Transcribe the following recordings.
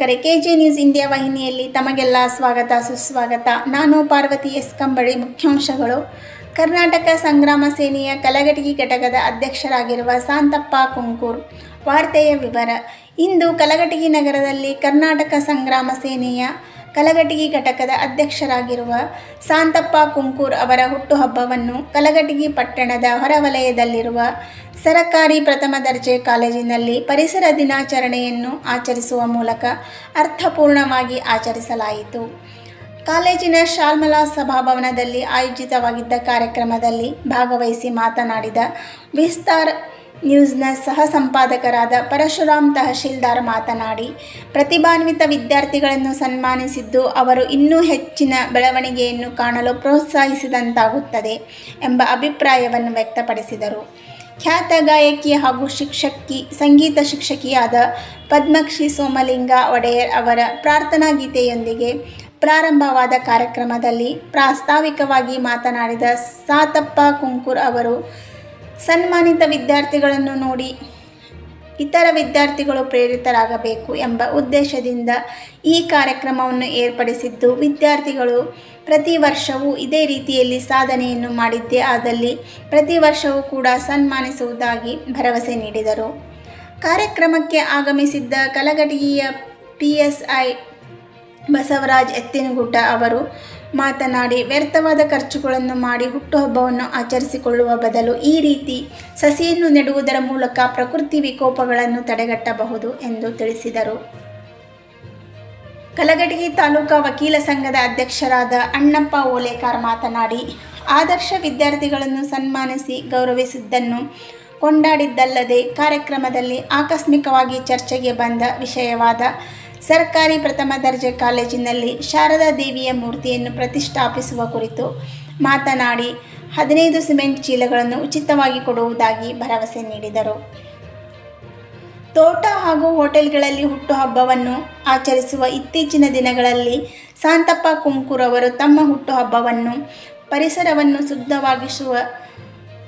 ವೀಕ್ಷಕರೇ K J news India ವಾಹಿನಿಯಲ್ಲಿ ತಮಗೆಲ್ಲ ಸ್ವಾಗತ, ಸುಸ್ವಾಗತ. ನಾನು ಪಾರ್ವತಿ ಎಸ್. ಕಂಬಳಿ, ಮುಖ್ಯಾಂಶಗಳು. ಕರ್ನಾಟಕ ಸಂಗ್ರಾಮ ಸೇನೆಯ ಕಲಘಟಗಿ ಘಟಕದ ಅಧ್ಯಕ್ಷರಾಗಿರುವ ಶಾಂತಪ್ಪ ಕುಂಕೂರ್. ವಾರ್ತೆಯ ವಿವರ. ಇಂದು ಕಲಘಟಗಿ ನಗರದಲ್ಲಿ ಕರ್ನಾಟಕ ಸಂಗ್ರಾಮ ಸೇನೆಯ ಕಲಘಟಗಿ ಘಟಕದ ಅಧ್ಯಕ್ಷರಾಗಿರುವ ಶಾಂತಪ್ಪ ಕುಂಕೂರ್ ಅವರ ಹುಟ್ಟುಹಬ್ಬವನ್ನು ಕಲಘಟಗಿ ಪಟ್ಟಣದ ಹೊರವಲಯದಲ್ಲಿರುವ ಸರಕಾರಿ ಪ್ರಥಮ ದರ್ಜೆ ಕಾಲೇಜಿನಲ್ಲಿ ಪರಿಸರ ದಿನಾಚರಣೆಯನ್ನು ಆಚರಿಸುವ ಮೂಲಕ ಅರ್ಥಪೂರ್ಣವಾಗಿ ಆಚರಿಸಲಾಯಿತು. ಕಾಲೇಜಿನ ಶಾಲ್ಮಲಾ ಸಭಾಭವನದಲ್ಲಿ ಆಯೋಜಿತವಾಗಿದ್ದ ಕಾರ್ಯಕ್ರಮದಲ್ಲಿ ಭಾಗವಹಿಸಿ ಮಾತನಾಡಿದ ವಿಸ್ತಾರ್ ನ್ಯೂಸ್ನ ಸಹ ಸಂಪಾದಕರಾದ ಪರಶುರಾಮ್ ತಹಶೀಲ್ದಾರ್ ಮಾತನಾಡಿ, ಪ್ರತಿಭಾನ್ವಿತ ವಿದ್ಯಾರ್ಥಿಗಳನ್ನು ಸನ್ಮಾನಿಸಿದ್ದು ಅವರು ಇನ್ನೂ ಹೆಚ್ಚಿನ ಬೆಳವಣಿಗೆಯನ್ನು ಕಾಣಲು ಪ್ರೋತ್ಸಾಹಿಸಿದಂತಾಗುತ್ತದೆ ಎಂಬ ಅಭಿಪ್ರಾಯವನ್ನು ವ್ಯಕ್ತಪಡಿಸಿದರು. ಖ್ಯಾತ ಗಾಯಕಿ ಹಾಗೂ ಶಿಕ್ಷಕಿ, ಸಂಗೀತ ಶಿಕ್ಷಕಿಯಾದ ಪದ್ಮಕ್ಷಿ ಸೋಮಲಿಂಗ ಒಡೆಯರ್ ಅವರ ಪ್ರಾರ್ಥನಾ ಗೀತೆಯೊಂದಿಗೆ ಪ್ರಾರಂಭವಾದ ಕಾರ್ಯಕ್ರಮದಲ್ಲಿ ಪ್ರಾಸ್ತಾವಿಕವಾಗಿ ಮಾತನಾಡಿದ ಸಾತಪ್ಪ ಕುಂಕುರ್ ಅವರು ಸನ್ಮಾನಿತ ವಿದ್ಯಾರ್ಥಿಗಳನ್ನು ನೋಡಿ ಇತರ ವಿದ್ಯಾರ್ಥಿಗಳು ಪ್ರೇರಿತರಾಗಬೇಕು ಎಂಬ ಉದ್ದೇಶದಿಂದ ಈ ಕಾರ್ಯಕ್ರಮವನ್ನು ಏರ್ಪಡಿಸಿದ್ದು. ವಿದ್ಯಾರ್ಥಿಗಳು ಪ್ರತಿ ವರ್ಷವೂ ಇದೇ ರೀತಿಯಲ್ಲಿ ಸಾಧನೆಯನ್ನು ಮಾಡಿದ್ದೇ ಆದಲ್ಲಿ ಪ್ರತಿ ವರ್ಷವೂ ಕೂಡ ಸನ್ಮಾನಿಸುವುದಾಗಿ ಭರವಸೆ ನೀಡಿದರು. ಕಾರ್ಯಕ್ರಮಕ್ಕೆ ಆಗಮಿಸಿದ್ದ ಕಲಘಟಗಿಯ P S I Basavaraj Ettinagudda ಅವರು ಮಾತನಾಡಿ, ವ್ಯರ್ಥವಾದ ಖರ್ಚುಗಳನ್ನು ಮಾಡಿ ಹುಟ್ಟುಹಬ್ಬವನ್ನು ಆಚರಿಸಿಕೊಳ್ಳುವ ಬದಲು ಈ ರೀತಿ ಸಸಿಯನ್ನು ನೆಡುವುದರ ಮೂಲಕ ಪ್ರಕೃತಿ ವಿಕೋಪಗಳನ್ನು ತಡೆಗಟ್ಟಬಹುದು ಎಂದು ತಿಳಿಸಿದರು. ಕಲಘಟಗಿ ತಾಲೂಕಾ ವಕೀಲ ಸಂಘದ ಅಧ್ಯಕ್ಷರಾದ ಅಣ್ಣಪ್ಪ ಓಲೇಕಾರ್ ಮಾತನಾಡಿ, ಆದರ್ಶ ವಿದ್ಯಾರ್ಥಿಗಳನ್ನು ಸನ್ಮಾನಿಸಿ ಗೌರವಿಸಿದ್ದನ್ನು ಕೊಂಡಾಡಿದ್ದಲ್ಲದೆ ಕಾರ್ಯಕ್ರಮದಲ್ಲಿ ಆಕಸ್ಮಿಕವಾಗಿ ಚರ್ಚೆಗೆ ಬಂದ ವಿಷಯವಾದ ಸರ್ಕಾರಿ ಪ್ರಥಮ ದರ್ಜೆ ಕಾಲೇಜಿನಲ್ಲಿ ಶಾರದಾ ದೇವಿಯ ಮೂರ್ತಿಯನ್ನು ಪ್ರತಿಷ್ಠಾಪಿಸುವ ಕುರಿತು ಮಾತನಾಡಿ, ಹದಿನೈದು ಸಿಮೆಂಟ್ ಚೀಲಗಳನ್ನು ಉಚಿತವಾಗಿ ಕೊಡುವುದಾಗಿ ಭರವಸೆ ನೀಡಿದರು. ತೋಟ ಹಾಗೂ ಹೋಟೆಲ್ಗಳಲ್ಲಿ ಹುಟ್ಟುಹಬ್ಬವನ್ನು ಆಚರಿಸುವ ಇತ್ತೀಚಿನ ದಿನಗಳಲ್ಲಿ ಸಾಂತಪ್ಪ ಕುಂಕುರವರು ತಮ್ಮ ಹುಟ್ಟುಹಬ್ಬವನ್ನು ಪರಿಸರವನ್ನು ಶುದ್ಧವಾಗಿಸುವ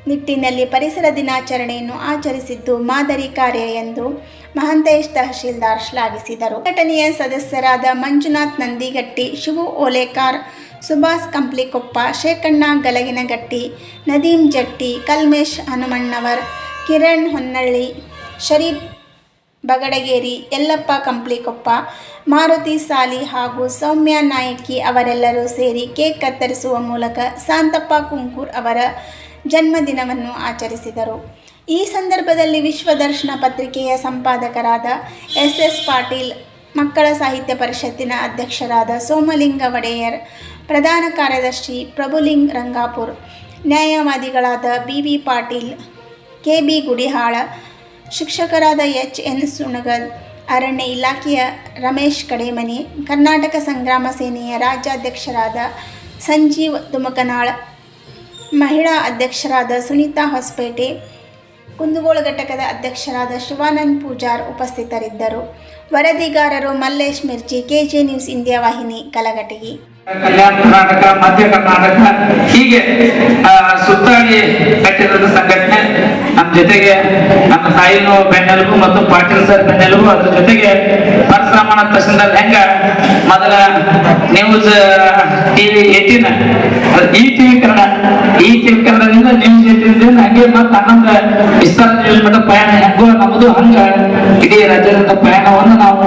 ನಿಟ್ಟಿನಲ್ಲಿ ಪರಿಸರ ದಿನಾಚರಣೆಯನ್ನು ಆಚರಿಸಿದ್ದು ಮಾದರಿ ಕಾರ್ಯ ಎಂದು ಮಹಂತೇಶ್ ತಹಶೀಲ್ದಾರ್ ಶ್ಲಾಘಿಸಿದರು. ಘಟನೆಯ ಸದಸ್ಯರಾದ ಮಂಜುನಾಥ್ ನಂದಿಗಟ್ಟಿ, ಶಿವು ಓಲೇಕಾರ್, ಸುಭಾಷ್ ಕಂಪ್ಲಿಕೊಪ್ಪ, ಶೇಖಣ್ಣ ಗಲಗಿನಗಟ್ಟಿ ನದೀಂ ಜಟ್ಟಿ, ಕಲ್ಮೇಶ್ ಹನುಮಣ್ಣವರ್, ಕಿರಣ್ ಹೊನ್ನಳ್ಳಿ, ಶರೀಫ್ ಬಗಡಗೇರಿ, ಯಲ್ಲಪ್ಪ ಕಂಪ್ಲಿಕೊಪ್ಪ, ಮಾರುತಿ ಸಾಲಿ ಹಾಗೂ ಸೌಮ್ಯ ನಾಯಕಿ ಅವರೆಲ್ಲರೂ ಸೇರಿ ಕೇಕ್ ಕತ್ತರಿಸುವ ಮೂಲಕ ಶಾಂತಪ್ಪ ಕುಂಕೂರ್ ಅವರ ಜನ್ಮದಿನವನ್ನು ಆಚರಿಸಿದರು. ಈ ಸಂದರ್ಭದಲ್ಲಿ ವಿಶ್ವದರ್ಶನ ಪತ್ರಿಕೆಯ ಸಂಪಾದಕರಾದ ಎಸ್ ಎಸ್ ಪಾಟೀಲ್, ಮಕ್ಕಳ ಸಾಹಿತ್ಯ ಪರಿಷತ್ತಿನ ಅಧ್ಯಕ್ಷರಾದ ಸೋಮಲಿಂಗ ಒಡೆಯರ್, ಪ್ರಧಾನ ಕಾರ್ಯದರ್ಶಿ Prabhuling Rangapur, ನ್ಯಾಯವಾದಿಗಳಾದ B V Patil, K B Gudihal, ಶಿಕ್ಷಕರಾದ ಎಚ್ ಎನ್ ಸುಣಗಲ್, ಅರಣ್ಯ ಇಲಾಖೆಯ ರಮೇಶ್ ಕಡೇಮನಿ, ಕರ್ನಾಟಕ ಸಂಗ್ರಾಮ ಸೇನೆಯ ರಾಜ್ಯಾಧ್ಯಕ್ಷರಾದ ಸಂಜೀವ್ ತುಮಕನಾಳ್ ಮಹಿಳಾ ಅಧ್ಯಕ್ಷರಾದ ಸುನೀತಾ ಹೊಸಪೇಟೆ ಕುಂದಗೋಳ ಘಟಕದ ಅಧ್ಯಕ್ಷರಾದ ಶಿವಾನಂದ್ ಪೂಜಾರ್ ಉಪಸ್ಥಿತರಿದ್ದರು. ವರದಿಗಾರರು Mallesh Mirchi KJ news India ವಾಹಿನಿ, ಕಲಘಟಗಿ. ಕಲ್ಯಾಣ ಕರ್ನಾಟಕ, ಮಧ್ಯ ಕರ್ನಾಟಕ, ಹೀಗೆ ಸುತ್ತಾಗಿ ಕಟ್ಟಿರೋದು ಸಂಘಟನೆ. ನಮ್ಮ ಜೊತೆಗೆ ನಮ್ಮ ತಾಯಿನೂ ಬೆನ್ನೆಲುಬು ಮತ್ತು ಪಾಟೀಲ್ ಸರ್ ಬೆನ್ನೆಲುಬು. ಅದ್ರ ಜೊತೆಗೆ ಪರಶುರಾಮನ ತಹಸೀಲ್ದಾರ್ ಹೆಂಗ? ಮೊದಲ news TV eighteen E TV Kannada E TV ಕನ್ನಡದಿಂದ ನ್ಯೂಸ್ ಏಟೀನ್ ಹಂಗೆ ಮತ್ತ ಹನ್ನೊಂದು ವಿಸ್ತಾರ ಮಟ್ಟ ಪಯಣ ಹೆಂಗೋ ನಮ್ಮದು ಹಂಗ ಇಡೀ ರಾಜ್ಯದ ಪಯಣವನ್ನು ನಾವು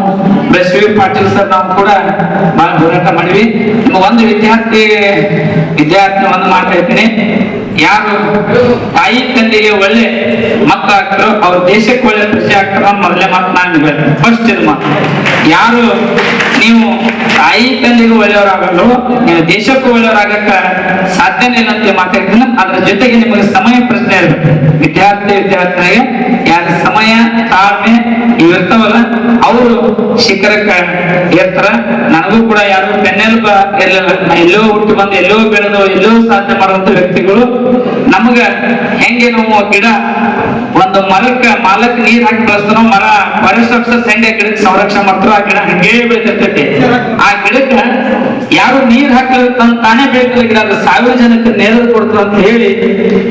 ಬೆಳಸಿವಿ ಪಾಟೀಲ್ ಸರ್ ನಾವು ಕೂಡ ಬಹಳ ಹೋರಾಟ ಮಾಡಿವಿ. ಒಂದು ವಿದ್ಯಾರ್ಥಿ ವಿದ್ಯಾರ್ಥಿ ಒಂದು ಮಾಡ್ತಾ ಇರ್ತೀನಿ ಯಾರು ತಾಯಿ ತಂದೆಗೆ ಒಳ್ಳೆ ಮಕ್ಕಳಾಗ್ತಾರೋ ಅವ್ರ ದೇಶಕ್ಕೆ ಒಳ್ಳೆ ಖುಷಿ ಆಗ್ತಾರ ಮೊದಲೇ ಮಾತು ನಾನು ಫಸ್ಟ್ ಇದು ಯಾರು ನೀವು ತಾಯಿ ತಂದೆಗೂ ಒಳ್ಳೆಯವರಾಗಲು, ನೀವು ದೇಶಕ್ಕೂ ಒಳ್ಳೆಯವರಾಗಕ್ಕ ಸಾಧ್ಯನೇ ಇಲ್ಲ ಅಂತ ಮಾತಾಡ್ತೀನಿ. ಅದ್ರ ಜೊತೆಗೆ ನಿಮಗೆ ಸಮಯ ಪ್ರಶ್ನೆ ಇರಬೇಕು ವಿದ್ಯಾರ್ಥಿ ವಿದ್ಯಾರ್ಥಿಗಳಿಗೆ ಯಾರ ಸಮಯ, ತಾಳ್ಮೆ ಇವಿರ್ತಾವಲ್ಲ, ಅವರು ಶಿಖರಕ್ಕ ಏರ್ತಾರ. ನನಗೂ ಕೂಡ ಯಾರು ಬೆನ್ನೆಲುಬ ಎಲ್ಲ ಎಲ್ಲೋ ಹುಟ್ಟು ಬಂದು ಎಲ್ಲೋ ಬೆಳೆದು ಎಲ್ಲೋ ಸಾಧನೆ ಮಾಡುವಂತ ವ್ಯಕ್ತಿಗಳು ನಮಗ ಹೆಂಗೆ ನಾವು ಗಿಡ, ಒಂದು ಮರಕ್ಕ ಮಾಲಕ್ ನೀರ್ ಹಾಕಿ ಬೆಳೆಸ್ತಾನೋ ಮರ ಆಫೀಸರ್ ಸಂಡೆ ಗಿಡಕ್ಕೆ ಸಂರಕ್ಷಣೆ ಮಾಡ್ತಾರೋ ಆ ಗಿಡ ಹಂಗೇ ಆ ಗಿಡಕ್ಕ ಯಾರು ನೀರ್ ಹಾಕಲಿಲ್ಲ ತನ್ ಬೆಳಿತಿಲ್ಲ ಗಿಡ, ಅದು ಸಾವಿರ ಜನಕ್ಕೆ ನೆರಳು ಕೊಡ್ತಾರ ಅಂತ ಹೇಳಿ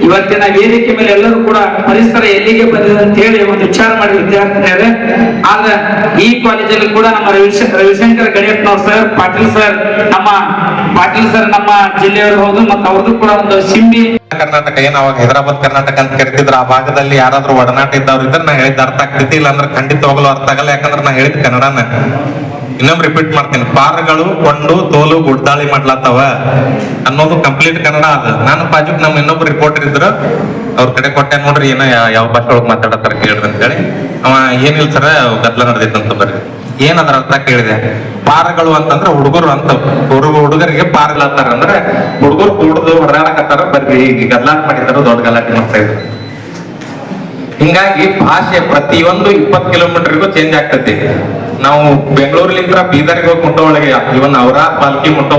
ಇವತ್ತಿನ ವೇದಿಕೆ ಮೇಲೆ ಎಲ್ಲರೂ ಕೂಡ ಪರಿಸರ ಎಲ್ಲಿಗೆ ಬಂದಿದೆ ಅಂತ ಹೇಳಿ ಒಂದು ವಿಚಾರ ಮಾಡಿ ವಿದ್ಯಾರ್ಥಿನಿಯರೇ. ಆದ್ರೆ ಈ ಕಾಲೇಜಲ್ಲಿ ಕೂಡ ನಮ್ಮ ರವಿಶಂಕರ್ ರವಿಶಂಕರ್ ಗಡಿಯಪ್ಪನವ್ರು ಸರ್, ಪಾಟೀಲ್ ಸರ್, ನಮ್ಮ ಪಾಟೀಲ್ ಸರ್ ನಮ್ಮ ಜಿಲ್ಲೆಯವರು ಹೌದು, ಮತ್ತು ಅವ್ರದ್ದು ಕೂಡ ಒಂದು ಸಿಂಬಿ ಕರ್ನಾಟಕ ಏನ್ ಅವಾಗ ಹೈದರಾಬಾದ್ ಕರ್ನಾಟಕ ಅಂತ ಕರಿತಿದ್ರು, ಆ ಭಾಗದಲ್ಲಿ ಯಾರಾದ್ರೂ ಒಡನಾಟ ಇದ್ದವ್ರು ಇದ್ರೆ ನಾ ಹೇಳಿದ ಅರ್ಥ ಆಗ್ತೈತಿ ಅಂದ್ರೆ ಖಂಡಿತವಾಗ್ಲೂ ಅರ್ಥ ಆಗಲ್ಲ, ಯಾಕಂದ್ರೆ ನಾ ಹೇಳಿದ ಕನ್ನಡನ. ಇನ್ನೊಮ್ಮೆ ರಿಪೀಟ್ ಮಾಡ್ತೀನಿ. ಪಾರ್ಗಳು, ಕೊಂಡು, ತೋಲು, ಗುಡ್ದಾಳಿ ಮಾಡ್ಲಾತ್ತವ? ಅನ್ನೋದು ಕಂಪ್ಲೀಟ್ ಕನ್ನಡ ಅದ. ನಾನು ಬಾಜುಕ್ ನಮ್ ಇನ್ನೊಬ್ರು ರಿಪೋರ್ಟರ್ ಇದ್ರು, ಅವ್ರ ಕಡೆ ಕೊಟ್ಟೆ ನೋಡ್ರಿ, ಏನ ಯಾವ ಭಾಷೆ ಒಳಗೆ ಮಾತಾಡತ್ತಾರ ಕೇಳ್ರಿ ಅಂತೇಳಿ. ಅವ, ಏನಿಲ್ಲ ಸರ ಗದ್ಲ ನಡೆದಿತ್ತಂತ ಬರ್ರಿ. ಏನ್ ಅದರ ಅರ್ಥ ಕೇಳಿದೆ. ಪಾರಗಳು ಅಂತಂದ್ರೆ ಹುಡುಗರು ಅಂತ. ಹುಡುಗ ಹುಡುಗರಿಗೆ ಪಾರ್ಗಳತ್ತಾರ ಅಂದ್ರೆ ಹುಡುಗರು ಕೂಡುದು ಹೊಡೆದಾಡಕತ್ತಾರ ಬರ್ರಿ, ಈಗ ಗದ್ಲಾಟ ಮಾಡಿದಾರ, ದೊಡ್ಡ ಗಲಾಟೆ ಮಾಡ್ತಾ ಇದ್ರು. ಹಿಂಗಾಗಿ ಭಾಷೆ ಪ್ರತಿಯೊಂದು ಇಪ್ಪತ್ತು ಕಿಲೋಮೀಟರ್ಗೂ ಚೇಂಜ್ ಆಗ್ತೈತಿ. ನಾವು ಬೆಂಗಳೂರಿಲಿಂದ ಬೀದರ್ಗೆ ಹೋಗಿ ಮುಟ್ಟೋ ಒಳಗೆ ಇವನ್ ಅವರ ಪಾಲ್ಕಿ ಮುಟ್ಟೋ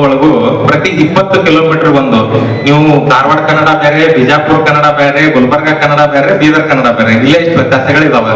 ಪ್ರತಿ ಇಪ್ಪತ್ತು ಕಿಲೋಮೀಟರ್ ಒಂದು. ನೀವು ಧಾರವಾಡ ಕನ್ನಡ ಬೇರೆ, ಬಿಜಾಪುರ ಕನ್ನಡ ಬೇರೆ, ಗುಲ್ಬರ್ಗ ಕನ್ನಡ ಬೇರೆ, ಬೀದರ್ ಕನ್ನಡ ಬೇರೆ, ಇಲ್ಲೇ ಇಷ್ಟು ವ್ಯತ್ಯಾಸಗಳಿದಾವೆ.